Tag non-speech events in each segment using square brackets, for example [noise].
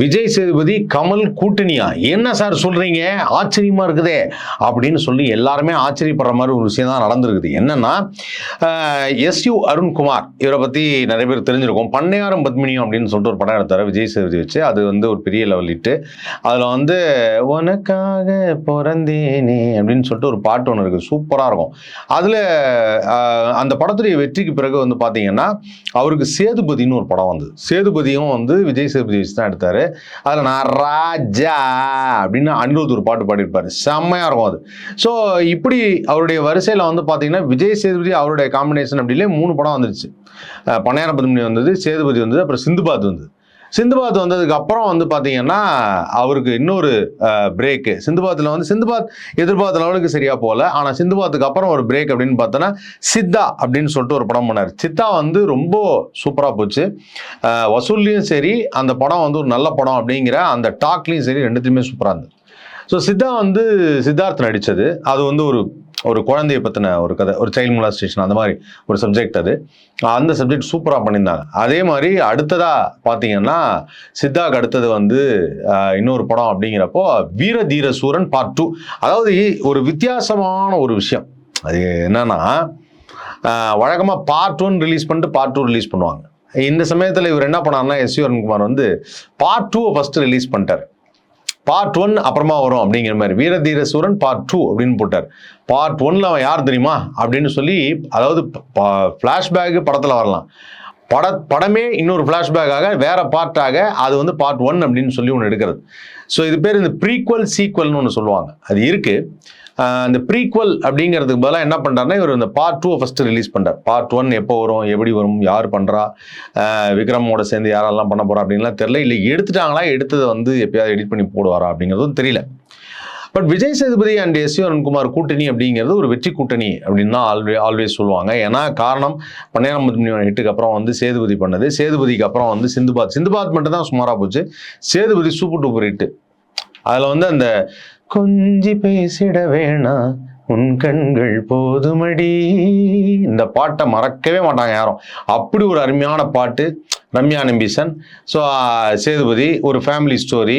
விஜய் சேதுபதி கமல் கூட்டணியா? என்ன சார் சொல்றீங்க? ஆச்சரியமா இருக்குதே. அப்படின்னு சொல்லி எல்லாருமே ஆச்சரியப்படுற மாதிரி ஒரு விஷயம் தான் நடந்திருக்குது. என்னன்னா எஸ் யு அருண்குமார் இவரை பத்தி நிறைய பேர் தெரிஞ்சிருக்கும். பண்ணையாரம் பத்மினியும் அப்படின்னு சொல்லிட்டு ஒரு படம் எடுத்தார் விஜய் சேதுபதி வச்சு. அது வந்து ஒரு பெரிய லெவல் இட்டு அதில் வந்து உனக்காக பிறந்தேனே அப்படின்னு சொல்லிட்டு ஒரு பாட்டு ஒன்று இருக்குது சூப்பராக இருக்கும். அதில் அந்த படத்துடைய வெற்றிக்கு பிறகு வந்து பார்த்தீங்கன்னா அவருக்கு சேதுபதினு ஒரு படம் வந்தது. சேதுபதியும் வந்து விஜய் சேதுபதி வச்சு தான் எடுத்தார். அதில் நான் ராஜா அப்படின்னு அனிருத் ஒரு பாட்டு பாடியிருப்பார். செம்மையாக இருக்கும் அது. ஸோ இப்படி அவருடைய வரிசையில் வந்து பார்த்தீங்கன்னா விஜய் சேதுபதி அவருடைய காம்பினேஷன் அப்படிலே மூணு படம் வந்துருச்சு. அஹ் பதுமணி வந்தது சேதுபதி வந்தது அப்புறம் சிந்துபாத் வந்தது. சிந்துபாத் வந்ததுக்கு அப்புறம் வந்து பார்த்தீங்கன்னா அவருக்கு இன்னொரு பிரேக்கு சிந்துபாத்தில் வந்து சிந்துபாத் எதிர்பார்த்த லெவலுக்கு சரியாக போகல. ஆனால் சிந்துபாத்துக்கு அப்புறம் ஒரு பிரேக் அப்படின்னு பார்த்தோன்னா சித்தா அப்படின்னு சொல்லிட்டு ஒரு படம் பண்ணார். சித்தா வந்து ரொம்ப சூப்பராக போச்சு. வசூல்லையும் சரி அந்த படம் வந்து ஒரு நல்ல படம் அப்படிங்கிற அந்த டாக்லேயும் சரி ரெண்டுத்தையுமே சூப்பராக இருந்தது. ஸோ சித்தா வந்து சித்தார்த் நடித்தது அது வந்து ஒரு ஒரு குழந்தைய பற்றின ஒரு கதை ஒரு சைல்டு molestation அந்த மாதிரி ஒரு சப்ஜெக்ட் அது. அந்த சப்ஜெக்ட் சூப்பராக பண்ணியிருந்தாங்க. அதே மாதிரி அடுத்ததாக பார்த்தீங்கன்னா சித்தாக்கு அடுத்தது வந்து இன்னொரு படம் அப்படிங்கிறப்போ வீர தீர சூரன் பார்ட் டூ அதாவது ஒரு வித்தியாசமான ஒரு விஷயம். அது என்னன்னா வழக்கமாக பார்ட் ஒன் ரிலீஸ் பண்ணிட்டு பார்ட் டூ ரிலீஸ் பண்ணுவாங்க. இந்த சமயத்தில் இவர் என்ன பண்ணாருன்னா எஸ் அருண்குமார் வந்து பார்ட் டூவை ஃபஸ்ட்டு ரிலீஸ் பண்ணிட்டார். பார்ட் ஒன் அப்புறமா வரும் அப்படிங்கிற மாதிரி. வீரதீர சூரன் பார்ட் டூ அப்படின்னு போட்டார். பார்ட் ஒன்ல அவன் யார் தெரியுமா? அப்படின்னு சொல்லி அதாவது ஃப்ளாஷ்பேக்கு படத்தில் வரலாம். பட படமே இன்னொரு ஃப்ளாஷ்பேக்காக வேற பார்ட்டாக அது வந்து பார்ட் ஒன் அப்படின்னு சொல்லி ஒன்று எடுக்கிறது. ஸோ இது பேர் இந்த ப்ரீக்வல் சீக்வல்னு ஒன்று சொல்லுவாங்க. அது இருக்குது அந்த ப்ரீக்வல் அப்படிங்கிறதுக்கு பதிலாக என்ன பண்ணுறாருன்னா இவர் இந்த பார்ட் டூ ஃபஸ்ட்டு ரிலீஸ் பண்ணுறார் பார்ட் ஒன் எப்போ வரும் எப்படி வரும் யார் பண்ணுறா விக்ரமோட சேர்ந்து யாரெல்லாம் பண்ண போகிறா அப்படின்லாம் தெரில இல்லை எடுத்துட்டாங்களா எடுத்ததை வந்து எப்பயாவது எடிட் பண்ணி போடுவாரா அப்படிங்கிறதும் தெரியல. But Vijay Sethupathi and S Arunkumar கூட்டணி அப்படிங்கிறது ஒரு வெற்றி கூட்டணி அப்படின்னு தான் ஆல்வே ஆல்வேஸ் சொல்லுவாங்க. ஏன்னா காரணம் பன்னிரெண்டாம் மணி ஹிட்டுக்கு அப்புறம் வந்து சேதுபதி பண்ணது. சேதுபதிக்கு அப்புறம் வந்து சிந்துபாத். சிந்துபாத் மட்டும் தான் சுமாராக போச்சு. சேதுபதி சூப்பர் டூப்பர் ஹிட்டு அதில் வந்து அந்த கொஞ்சி பேசிட வேணாம் உன் கண்கள் போதுமடி. இந்த பாட்டை மறக்கவே மாட்டாங்க யாரும். அப்படி ஒரு அருமையான பாட்டு. ரம்யா நம்பீசன். ஸோ சேதுபதி ஒரு ஃபேமிலி ஸ்டோரி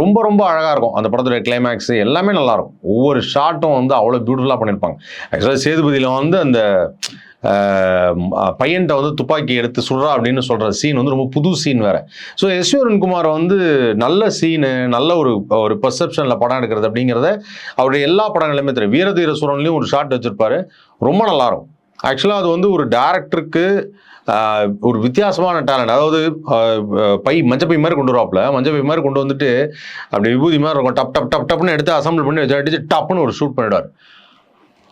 ரொம்ப ரொம்ப அழகாக இருக்கும். அந்த படத்துடைய கிளைமேக்ஸ் எல்லாமே நல்லாயிருக்கும் ஒவ்வொரு ஷாட்டும் வந்து அவ்வளோ பியூட்டிஃபுல்லாக பண்ணியிருப்பாங்க. ஆக்சுவலாக சேதுபதியில் வந்து அந்த பையன்கிட்ட வந்து துப்பாக்கி எடுத்து சுடுறா அப்படின்னு சொல்கிற சீன் வந்து ரொம்ப புது சீன் வேறு. ஸோ குமார் வந்து நல்ல சீனு நல்ல ஒரு ஒரு பெர்செப்ஷனில் படம் எடுக்கிறது அப்படிங்கிறத அவருடைய எல்லா படங்களுமே தெரியும். வீரதீர சூரன்லையும் ஒரு ஷாட் வச்சுருப்பாரு. ரொம்ப நல்லாயிருக்கும் ஆக்சுவலாக அது வந்து ஒரு டேரக்டருக்கு ஒரு வித்தியாசமான டேலண்ட் அதாவது பை மஞ்சப்பை மாதிரி கொண்டு வருவாப்புல. மஞ்சப்பை மாதிரி கொண்டு வந்துட்டு அப்படி விபூதி மாதிரி இருக்கும். டப் டப் டப் டப்னு எடுத்து அசம்பிள் பண்ணி வச்சு அடிச்சு டப்புன்னு ஒரு ஷூட் பண்ணிடுவார்.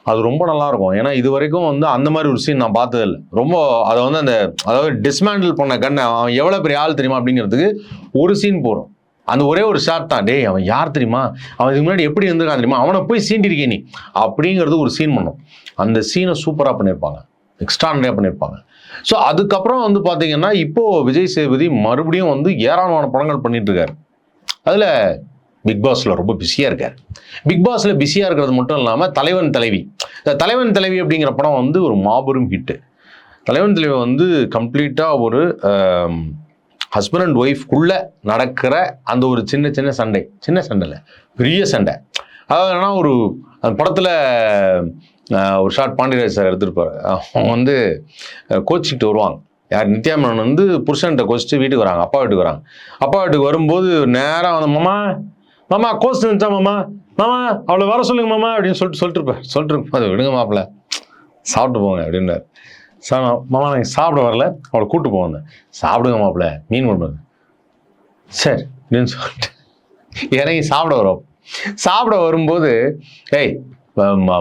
அது ரொம்ப நல்லா இருக்கும் ஏன்னா இது வரைக்கும் வந்து அந்த மாதிரி ஒரு சீன் நான் பார்த்ததில்ல. ரொம்ப அதை வந்து அந்த அதாவது டிஸ்மேண்டில் பண்ண கண்ணை அவன் எவ்வளோ பெரிய ஆள் தெரியுமா அப்படிங்கிறதுக்கு ஒரு சீன் போகிறோம் அந்த ஒரே ஒரு ஷாட் தான். டேய் அவன் யார் தெரியுமா? அவன் இதுக்கு முன்னாடி எப்படி இருந்திருக்கான் தெரியுமா? அவனை போய் சீண்டிருக்கே நீ. அப்படிங்கிறது ஒரு சீன் பண்ணும். அந்த சீனை சூப்பராக பண்ணியிருப்பாங்க. எக்ஸ்ட்ரானரியாக பண்ணியிருப்பாங்க. ஸோ அதுக்கப்புறம் வந்து பார்த்தீங்கன்னா இப்போ விஜய் சேதுபதி மறுபடியும் வந்து ஏராளமான படங்கள் பண்ணிட்டு இருக்காரு. அதில் பிக் பாஸில் ரொம்ப பிஸியாக இருக்கார். பிக் பாஸில் பிஸியாக இருக்கிறது மட்டும் இல்லாமல் தலைவன் தலைவி. இந்த தலைவன் தலைவி அப்படிங்கிற படம் வந்து ஒரு மாபெரும் ஹிட்டு தலைவன் தலைவி வந்து கம்ப்ளீட்டாக ஒரு ஹஸ்பண்ட் அண்ட் ஒய்ஃப்குள்ளே நடக்கிற அந்த ஒரு சின்ன சின்ன சண்டை. சின்ன சண்டையில் பெரிய சண்டை. அதாவது என்னன்னா ஒரு அந்த படத்தில் ஒரு ஷார்ட் பாண்டியராஜ் சார் எடுத்துருப்பார். அவங்க வந்து கோச்சிக்கிட்டு வருவாங்க. யார்? நித்யா மேனன் வந்து புருஷன்கிட்ட கோச்சிட்டு வீட்டுக்கு வராங்க. அப்பா வீட்டுக்கு வராங்க. அப்பா வீட்டுக்கு வரும்போது நேராக வந்து மாமா மாமா கோச் நினைச்சா மாமா. மாமா அவளை வர சொல்லுங்க மாமா அப்படின்னு சொல்லிட்டு சொல்லிட்டு இருப்பேன் சொல்லிட்டு இருப்பேன் அது விடுங்க மாப்பிள்ள. சாப்பிட்டு போங்க அப்படின்னாரு சார் மாமா நான் சாப்பிட வரல. அவளை கூட்டு போவேன் சாப்பிடுங்க மாப்பிள்ள மீன் கொண்டு சரி அப்படின்னு சொல்லிட்டு இறங்கி சாப்பிட வரும். சாப்பிட வரும்போது ஏய்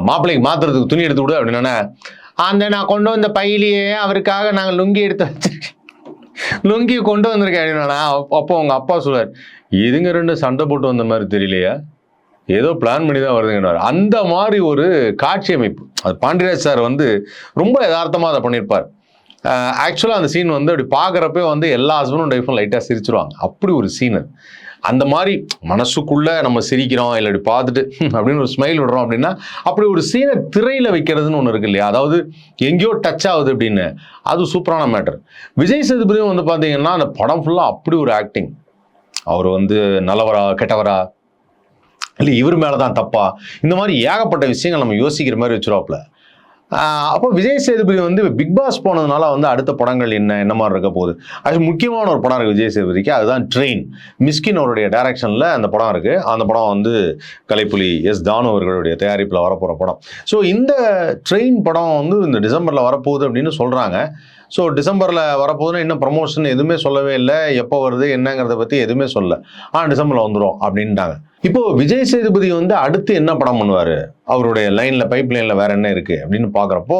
மாப்பிள்ளைக்கு மாத்துறதுக்கு துணி எடுத்து விடு அப்படின்னா அந்த நான் கொண்டு வந்த பையிலேயே அவருக்காக நாங்கள் லுங்கி எடுத்து வச்சு லுங்கி கொண்டு வந்திருக்கேன் அப்படின்னா அப்போ உங்கள் அப்பா சொல்லுவார் இதுங்க ரெண்டு சண்டை போட்டு வந்த மாதிரி தெரியலையா? ஏதோ பிளான் பண்ணி தான் வருதுங்கிறார் அந்த மாதிரி ஒரு காட்சி அமைப்பு. அது பாண்டியராஜ் சார் வந்து ரொம்ப யதார்த்தமாக அதை பண்ணியிருப்பார். ஆக்சுவலாக அந்த சீன் வந்து அப்படி பார்க்குறப்ப வந்து எல்லா ஹஸ்பண்டும் டைஃபும் லைட்டாக சிரிச்சிருவாங்க. அப்படி ஒரு சீன் அது. அந்த மாதிரி மனசுக்குள்ளே நம்ம சிரிக்கிறோம் இல்லை இப்படி பார்த்துட்டு [laughs] அப்படின்னு ஒரு ஸ்மைல் விடுறோம் அப்படின்னா அப்படி ஒரு சீனை திரையில் வைக்கிறதுன்னு ஒன்று இருக்கு இல்லையா? அதாவது எங்கேயோ டச் ஆகுது அப்படின்னு. அது சூப்பரான மேட்டர் விஜய் சேதுபதியும் வந்து பார்த்தீங்கன்னா அந்த படம் ஃபுல்லாக அப்படி ஒரு ஆக்டிங் அவர் வந்து நல்லவரா கெட்டவரா இல்லை இவர் மேலே தான் தப்பா? இந்த மாதிரி ஏகப்பட்ட விஷயங்கள் நம்ம யோசிக்கிற மாதிரி வச்சுருவாப்புல. அப்போ விஜய் சேதுபதி வந்து பிக் பாஸ் போனதுனால வந்து அடுத்த படங்கள் என்ன என்ன மாதிரி இருக்க போகுது? அது முக்கியமான ஒரு படம் இருக்குது விஜய் சேதுபதிக்கு அதுதான் ட்ரெயின் மிஸ்கின் அவருடைய டைரக்ஷனில் அந்த படம் இருக்குது அந்த படம் வந்து கலைப்புலி எஸ் தானு அவர்களுடைய தயாரிப்பில் வரப்போகிற படம். ஸோ இந்த ட்ரெயின் படம் வந்து இந்த டிசம்பரில் வரப்போகுது அப்படின்னு சொல்கிறாங்க ஸோ டிசம்பரில் வரப்போகுதுன்னா இன்னும் ப்ரமோஷன் எதுவுமே சொல்லவே இல்லை. எப்போ வருது என்னங்கிறத பற்றி எதுவுமே சொல்லலை. ஆனால் டிசம்பரில் வந்துடும் அப்படின்ட்டாங்க. இப்போ விஜய் சேதுபதி வந்து அடுத்து என்ன படம் பண்ணுவார்? அவருடைய லைனில் பைப் லைனில் வேற என்ன இருக்குது அப்படின்னு பார்க்குறப்போ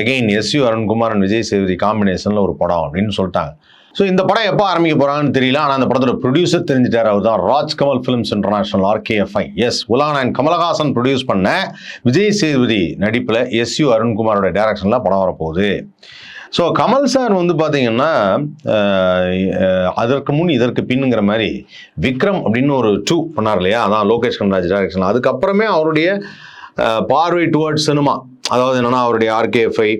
again SU Arunkumar and Vijay Sethupathi காம்பினேஷனில் ஒரு படம் அப்படின்னு சொல்லிட்டாங்க. ஸோ இந்த படம் எப்போ ஆரம்பிக்க போகிறாங்கன்னு தெரியல. ஆனால் அந்த படத்தோட ப்ரொடியூசர் தெரிஞ்சிட்டார் அவர் தான். Raj Kamal films international RKFI S உலான் கமலஹாசன் ப்ரொடியூஸ் பண்ண விஜய் சேதுபதி நடிப்பில் எஸ் யூ அருண்குமாரோட டேரக்ஷனில் படம் வரப்போகுது. ஸோ கமல் சார் வந்து பார்த்தீங்கன்னா அதற்கு முன் இதற்கு பின்னுங்கிற மாதிரி விக்ரம் அப்படின்னு ஒரு டூ பண்ணார் இல்லையா? அதான் லோகேஷ் கனராஜ் டைரக்ஷன் அதுக்கப்புறமே அவருடைய பார்வை டுவர்ட்ஸ் சினிமா அதாவது என்னென்னா அவருடைய ஆர்கேஎஃப்ஐ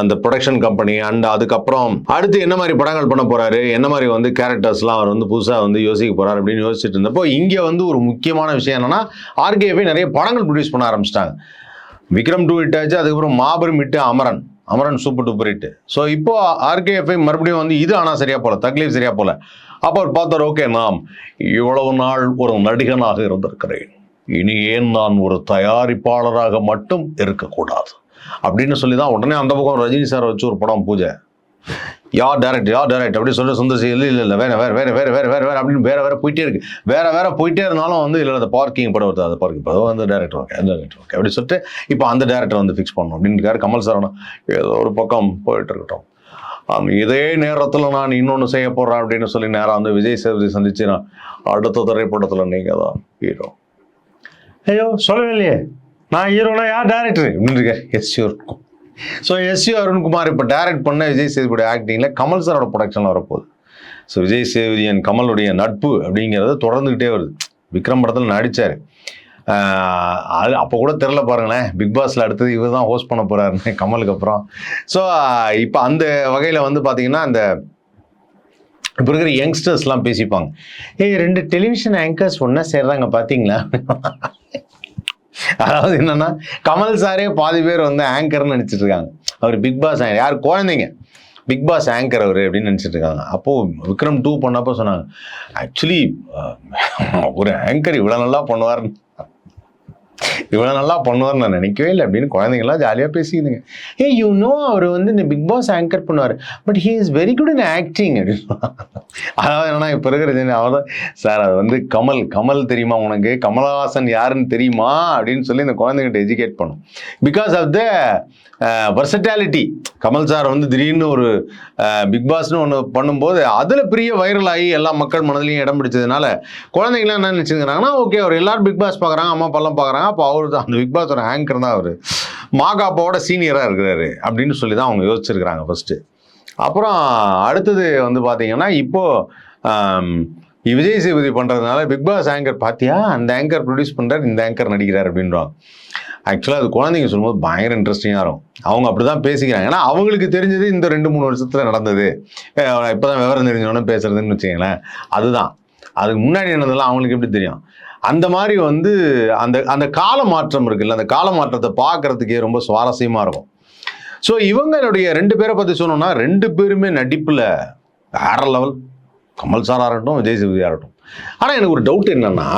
அந்த ப்ரொடக்ஷன் கம்பெனி அண்ட் அதுக்கப்புறம் அடுத்து என்ன மாதிரி படங்கள் பண்ண போகிறாரு என்ன மாதிரி வந்து கேரக்டர்ஸ்லாம் அவர் வந்து புதுசாக வந்து யோசிக்க போகிறார் அப்படின்னு யோசிச்சுட்டு இருந்தப்போ இங்கே வந்து ஒரு முக்கியமான விஷயம் என்னென்னா ஆர்கேஎஃப்ஐ நிறைய படங்கள் ப்ரொடியூஸ் பண்ண ஆரம்பிச்சிட்டாங்க. விக்ரம் டூ ஹிட் ஆச்சு அதுக்கப்புறம் மாபெரும் hit Amaran. Amaran super duper hit so இப்போ ஆர்கேஎஃப்ஐ மறுபடியும் வந்து இது ஆனால் சரியா போல தக்லீஃப் சரியா போல. அப்போ அவர் பார்த்தார் ஓகே நாம் இவ்வளவு நாள் ஒரு நடிகனாக இருந்திருக்கிறேன். இனி ஏன் நான் ஒரு தயாரிப்பாளராக மட்டும் இருக்கக்கூடாது? அப்படின்னு சொல்லி தான் உடனே அந்த பக்கம் ரஜினி சார் வச்சு ஒரு படம் பூஜை. யார் டேரக்ட் யார் டேரக்ட் அப்படி சொல்லிட்டு சுந்தர் சி இல்லை இல்லை. வேற வேற வேற வேற வேற வேற அப்படின்னு வேற வேற போயிட்டே இருக்கு. வேற வேற போயிட்டே இருந்தாலும் வந்து இல்லை அந்த பார்க்கிங் படம் வருது. அந்த பார்க்கிங் படம். வந்து டேரக்டர் ஓகே அந்த டேரக்டர் ஓகே அப்படி சொல்லிட்டு இப்போ அந்த டேரக்டர் வந்து ஃபிக்ஸ் பண்ணணும் அப்படின்னு கமல் சார் ஏதோ ஒரு பக்கம் போயிட்டு இருக்கட்டும். இதே நேரத்தில் நான் இன்னொன்று செய்ய போகிறேன் அப்படின்னு சொல்லி நேராக வந்து விஜய் சேதுபதி சந்திச்சு நான் அடுத்த திரைப்படத்தில் நீங்கள் தான் ஹீரோ ஐயோ சொல்லவே இல்லையே. நான் ஹீரோனா யார் டேரக்டர் அப்படின்னு இருக்காரு. எஸ்யூ இருக்கும் ஸோ எஸ்யூ அருண்குமார் இப்போ டைரக்ட் பண்ண விஜய் சேதுபதி ஆக்டிங்கில் கமல் சாரோட ப்ரொடக்ஷனில் வரப்போகுது. ஸோ விஜய் சேதுபதி அண்ட் கமலுடைய நட்பு அப்படிங்கிறது தொடர்ந்துக்கிட்டே வருது. விக்ரம் படத்தில் நடித்தார் அது அப்போ கூட தெரில பாருங்களேன். பிக் பாஸில் அடுத்தது இவர் தான் ஹோஸ்ட் பண்ண போகிறாருன்னு கமலுக்கு அப்புறம். ஸோ இப்போ அந்த வகையில் வந்து பார்த்தீங்கன்னா அந்த இப்போ இருக்கிற யங்ஸ்டர்ஸ்லாம் பேசிப்பாங்க. ஏய் ரெண்டு டெலிவிஷன் ஆங்கர்ஸ் ஒன்றா சேர்றாங்க பார்த்தீங்களா அதாவது என்னன்னா கமல் சாரே பாதி பேர் வந்து ஆங்கர்னு நினச்சிட்டு இருக்காங்க. அவர் பிக் பாஸ் யார்? குழந்தைங்க. பிக் பாஸ் ஆங்கர் அவர் அப்படின்னு நினச்சிட்டு இருக்காங்க. அப்போது விக்ரம் டூ பண்ணப்போ சொன்னாங்க ஆக்சுவலி ஒரு ஆங்கர் இவ்வளோ நல்லா பண்ணுவார்னு இவ்வளோ நல்லா பண்ணுவார் நான் நினைக்கவே இல்லை. அப்படின்னு குழந்தைங்களாம் ஜாலியாக பேசிக்குதுங்க. ஏ யூ நோ அவர் வந்து இந்த பிக் பாஸ் ஆங்கர் பண்ணுவார். But he is very good in acting அப்படின்னு அதாவது என்னன்னா இப்போ இருக்கிற ஜெனி அவர் தான் சார் அது வந்து கமல் கமல் தெரியுமா உனக்கு? கமலஹாசன் யாருன்னு தெரியுமா? அப்படின்னு சொல்லி இந்த குழந்தைகிட்ட எஜுகேட் பண்ணும். Because of the versatility Kamal sir வந்து திடீர்னு ஒரு பிக் பாஸ்னு ஒன்று பண்ணும்போது அதில் பெரிய வைரல் ஆகி எல்லா மக்கள் மனதிலையும் இடம் பிடிச்சதுனால குழந்தைங்களாம் என்ன நினச்சிருக்கிறாங்கன்னா ஓகே அவர் எல்லாரும் பிக் பாஸ் பார்க்குறாங்க அம்மா பல்லாம் பார்க்குறாங்க மாகாப்பா அவர் தான் அந்த பிக் பாஸோட ஆங்கர் தான் அவர். மாகாப்பாவோட சீனியராக இருக்கிறாரு அப்படின்னு சொல்லி தான் அவங்க யோசிச்சிருக்கிறாங்க ஃபஸ்ட்டு அப்புறம் அடுத்தது வந்து பார்த்தீங்கன்னா இப்போது விஜய் சேதுபதி பண்ணுறதுனால பிக் பாஸ் ஆங்கர் பார்த்தியா அந்த ஆங்கர் ப்ரொடியூஸ் பண்ணுறாரு இந்த ஆங்கர் நடிக்கிறார் அப்படின்றாங்க. ஆக்சுவலாக அது குழந்தைங்க சொல்லும்போது பயங்கர இன்ட்ரெஸ்டிங்காக இருக்கும். அவங்க அப்படி தான் பேசிக்கிறாங்க. ஏன்னா அவங்களுக்கு தெரிஞ்சது இந்த ரெண்டு மூணு வருஷத்தில் நடந்தது. இப்போ தான் விவரம் தெரிஞ்சவொன்னே பேசுறதுன்னு வச்சுங்களேன் அதுதான். அதுக்கு முன்னாடி என்னதெல்லாம் அவங்களுக்கு எப்படி தெரியும்? அந்த மாதிரி வந்து அந்த அந்த கால மாற்றம் இருக்குல்ல அந்த கால மாற்றத்தை பார்க்கறதுக்கே ரொம்ப சுவாரஸ்யமாக இருக்கும். ஸோ இவங்களுடைய ரெண்டு பேரை பற்றி சொன்னோம்னா ரெண்டு பேருமே நடிப்பில் வேற லெவல் கமல் சாராக இருக்கட்டும் விஜய் சேதுபதியாக இருக்கட்டும் ஆனால் எனக்கு ஒரு டவுட் என்னென்னா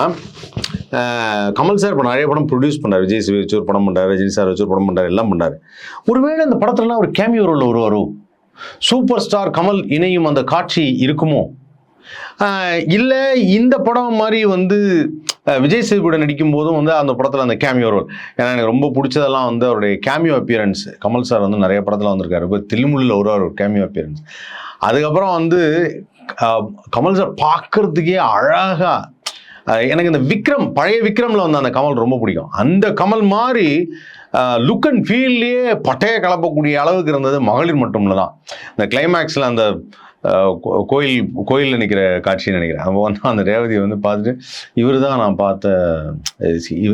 கமல் சார் இப்போ நிறைய படம் ப்ரொடியூஸ் பண்ணார் விஜய் சிவி வச்சு ஒரு படம் பண்ணார் ரஜினி சார் வச்சு ஒரு படம் பண்ணார் எல்லாம் பண்ணார் ஒருவேளை இந்த படத்துலலாம் ஒரு கேமியோ ரோல் வருவாரோ? சூப்பர் ஸ்டார் கமல் இணையும் அந்த காட்சி இருக்குமோ? இல்லை இந்த படம் மாதிரி வந்து விஜய் சேதுபுட நடிக்கும் போதும் வந்து அந்த படத்தில் அந்த கேமியோ ரோல் ஏன்னா எனக்கு ரொம்ப பிடிச்சதெல்லாம் வந்து அவருடைய கேமியோ அப்பியரன்ஸ் கமல் சார் வந்து நிறைய படத்தில் வந்திருக்காரு. இப்போ தில்முள்ளில் ஒரு ஒரு கேமியோ அப்பியரன்ஸ் அதுக்கப்புறம் வந்து கமல் சார் பார்க்கறதுக்கே அழகாக எனக்கு இந்த விக்ரம் பழைய விக்ரமில் வந்து அந்த கமல் ரொம்ப பிடிக்கும். அந்த கமல் மாதிரி லுக் அண்ட் ஃபீல்லையே பட்டையை கலப்பக்கூடிய அளவுக்கு இருந்தது மகளிர் மட்டும்ல தான் இந்த கிளைமேக்ஸில் அந்த கோயில் கோயிலில் நிற்கிற காட்சின்னு நினைக்கிறேன். அவன் வந்து அந்த ரேவதியை வந்து பார்த்துட்டு இவர் தான் நான் பார்த்த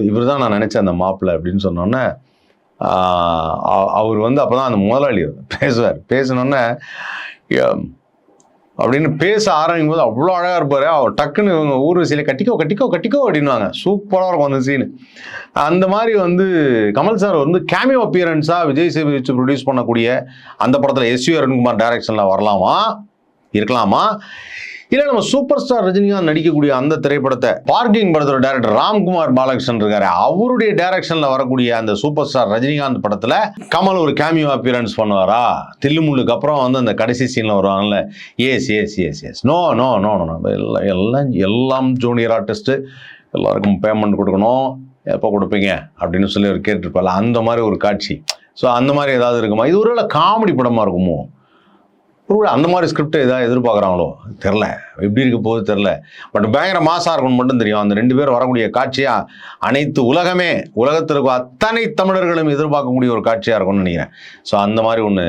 இவர் தான் நான் நினச்ச அந்த மாப்பிள்ளை அப்படின்னு சொன்னோன்னே அவர் வந்து அப்போ தான் அந்த முதலாளி பேசுவார். பேசினோன்னே அப்படின்னு பேச ஆரம்பிக்கும் போது அவ்வளோ அழகாக இருப்பார். அவர் டக்குன்னு இவங்க ஊர் கட்டிக்கோ கட்டிக்கோ கட்டிக்கோ அப்படின்னுவாங்க. சூப்பராக இருக்கும் அந்த சீனு அந்த மாதிரி வந்து கமல் சார் வந்து கேமியோ அப்பியரன்ஸாக விஜய் சேவை வச்சு ப்ரொடியூஸ் பண்ணக்கூடிய அந்த படத்தில் எஸ்யூ அருண்குமார் டைரக்ஷனில் வரலாமா? இருக்கலாமா? இல்லை நம்ம சூப்பர் ஸ்டார் ரஜினிகாந்த் நடிக்கக்கூடிய அந்த திரைப்படத்தை பார்க்கிங் படத்தோட டேரக்டர் ராம்குமார் பாலகிருஷ்ணன் இருக்காரு. அவருடைய டைரக்ஷனில் வரக்கூடிய அந்த சூப்பர் ஸ்டார் ரஜினிகாந்த் படத்தில் கமல் ஒரு கேமியோ அப்பியரன்ஸ் பண்ணுவாரா? தில்லுமுள்ளுக்கு அப்புறம் வந்து அந்த கடைசி சீனில் வருவாங்கல்ல? Yes yes yes yes no no no no எல்லாம் எல்லாம் எல்லாம் ஜூனியர் ஆர்டிஸ்ட்டு எல்லாருக்கும் பேமெண்ட் கொடுக்கணும். எப்போ கொடுப்பீங்க? அப்படின்னு சொல்லி அவர் கேட்டிருப்பாள் அந்த மாதிரி ஒரு காட்சி. ஸோ அந்த மாதிரி ஏதாவது இருக்குமா? இது ஒருவேளை காமெடி படமாக இருக்குமோ? ஒருவேளை அந்த மாதிரி ஸ்கிரிப்ட் எதாவது எதிர்பார்க்குறாங்களோ? தெரில எப்படி இருக்க போகுது தெரில பட் பயங்கர மாசாக இருக்கும்னு மட்டும் தெரியும். அந்த ரெண்டு பேர் வரக்கூடிய காட்சியாக அனைத்து உலகமே உலகத்தில் இருக்கும் அத்தனை தமிழர்களும் எதிர்பார்க்கக்கூடிய ஒரு காட்சியாக இருக்கும்னு நினைக்கிறேன். ஸோ அந்த மாதிரி ஒன்று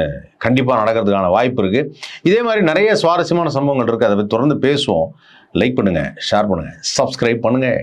கண்டிப்பாக நடக்கிறதுக்கான வாய்ப்பு இருக்குது இதே மாதிரி நிறைய சுவாரஸ்யமான சம்பவங்கள் இருக்குது அதை பற்றி தொடர்ந்து பேசுவோம். லைக் பண்ணுங்கள் ஷேர் பண்ணுங்கள் சப்ஸ்கிரைப் பண்ணுங்கள்